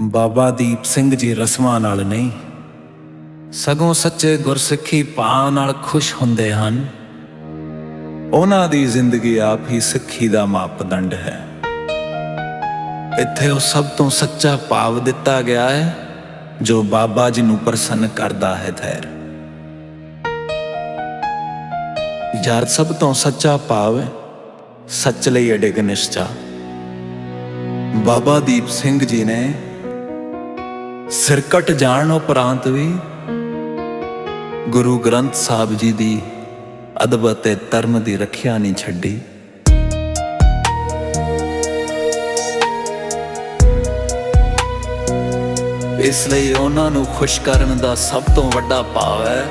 ਬਾਬਾ ਦੀਪ ਸਿੰਘ ਜੀ ਰਸਮਾਂ ਨਾਲ ਨਹੀਂ। ਸਗੋਂ ਸੱਚੇ ਗੁਰਸਿੱਖੀ ਭਾਵ ਨਾਲ ਖੁਸ਼ ਹੁੰਦੇ ਹਨ। ਉਹਨਾਂ ਦੀ ਜ਼ਿੰਦਗੀ ਆਪ ਹੀ ਸਿੱਖੀ ਦਾ ਮਾਪਦੰਡ ਹੈ। ਇੱਥੇ ਉਹ ਸਭ ਤੋਂ ਸੱਚਾ ਭਾਵ ਦਿੱਤਾ ਗਿਆ ਹੈ, ਜੋ ਬਾਬਾ ਜੀ ਨੂੰ ਪ੍ਰਸੰਨ ਕਰਦਾ ਹੈ ਥੈਰ। ਯਾਰ ਸਭ ਤੋਂ ਸੱਚਾ ਭਾਵ ਹੈ, ਸੱਚ ਲਈ ਅਡਿਗ ਨਿਸ਼ਚਾ। ਬਾਬਾ ਦੀਪ ਸਿੰਘ ਜੀ ਨੇ ਸਿਰਕਟ ਜਾਣ ਉਪਰੰਤ ਵੀ। ਗੁਰੂ ਗ੍ਰੰਥ ਸਾਹਿਬ ਜੀ ਦੀ ਅਦਬ ਅਤੇ ਧਰਮ ਦੀ ਰੱਖਿਆ ਨਹੀਂ ਛੱਡੀ। ਇਸ ਲਈ ਉਹਨਾਂ ਨੂੰ ਖੁਸ਼ ਕਰਨ ਦਾ ਸਭ ਤੋਂ ਵੱਡਾ ਭਾਵ ਹੈ,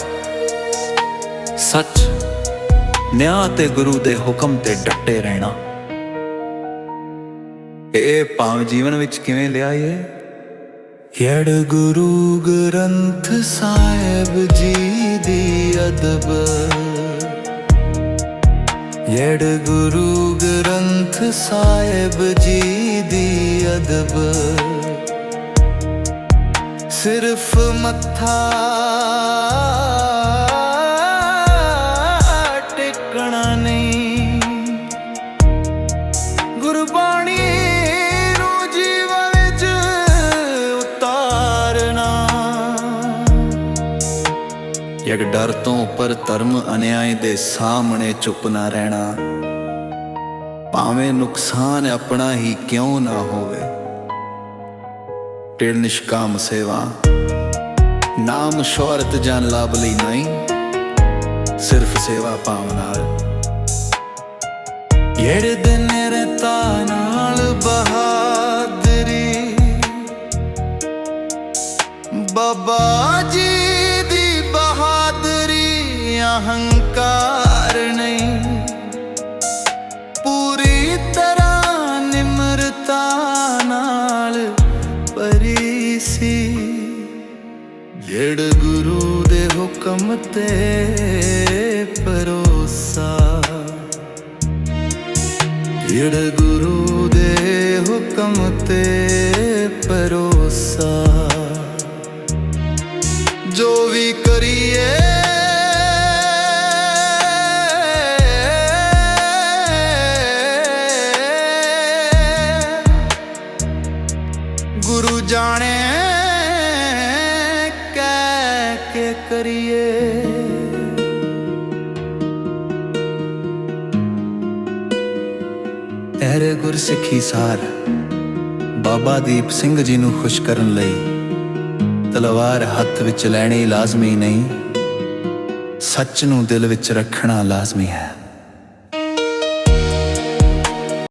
ਸੱਚ, ਨਿਆਂ ਤੇ ਗੁਰੂ ਦੇ ਹੁਕਮ ਤੇ ਡਟੇ ਰਹਿਣਾ। ਇਹ ਭਾਵ ਜੀਵਨ ਵਿੱਚ ਕਿਵੇਂ ਲਿਆਈਏ ਯੜ ਗੁਰੂ ਗ੍ਰੰਥ ਸਾਹਿਬ ਜੀ ਦੀ ਅਦਬ ਯੜ ਗੁਰੂ ਗ੍ਰੰਥ ਸਾਹਿਬ ਜੀ ਦੀ ਅਦਬ ਸਿਰਫ ਮੱਥਾ ਇੱਕ ਡਰ ਤੋਂ ਉੱਪਰ ਧਰਮ ਅਨਿਆਏ ਦੇ ਸਾਹਮਣੇ ਚੁੱਪ ਨਾ ਰਹਿਣਾ। ਭਾਵੇਂ ਨੁਕਸਾਨ ਆਪਣਾ ਹੀ ਕਿਉਂ ਨਾ ਹੋਵੇ। ਟਿਲ ਨਿਸ਼ਕਾਮ ਸੇਵਾ। ਨਾਮ ਸ਼ੋਹਰਤ ਜਨ ਲਾਭ ਲਈ ਨਹੀਂ, ਸਿਰਫ ਸੇਵਾ ਭਾਵ ਨਾਲ। ਜਿਹੜੇ ਦਿਨ ਰਤਾ ਨਾਲ ਬਹਾਦਰੀ। ਬਾਬਾ ਜੀ ਹੰਕਾਰ ਨਹੀਂ। ਪੂਰੀ ਤਰ੍ਹਾਂ ਨਿਮਰਤਾ ਨਾਲ ਪਰੀ ਸੀ। ਜੜ ਗੁਰੂ ਦੇ ਹੁਕਮ ਤੇ ਪਰੋਸਾ ਜੜ ਗੁਰੂ ਦੇ ਹੁਕਮ ਤੇ ਪਰੋ ਗੁਰੂ ਜਾਣੇ ਕਹਿ ਕੇ ਕਰੀਏ। ਤੇਰੇ ਗੁਰਸਿੱਖੀ ਸਾਰ, ਬਾਬਾ ਦੀਪ ਸਿੰਘ ਜੀ ਨੂੰ ਖੁਸ਼ ਕਰਨ ਲਈ ਤਲਵਾਰ ਹੱਥ ਵਿੱਚ ਲੈਣੀ ਲਾਜ਼ਮੀ ਨਹੀਂ, ਸੱਚ ਨੂੰ ਦਿਲ ਵਿੱਚ ਰੱਖਣਾ ਲਾਜ਼ਮੀ ਹੈ।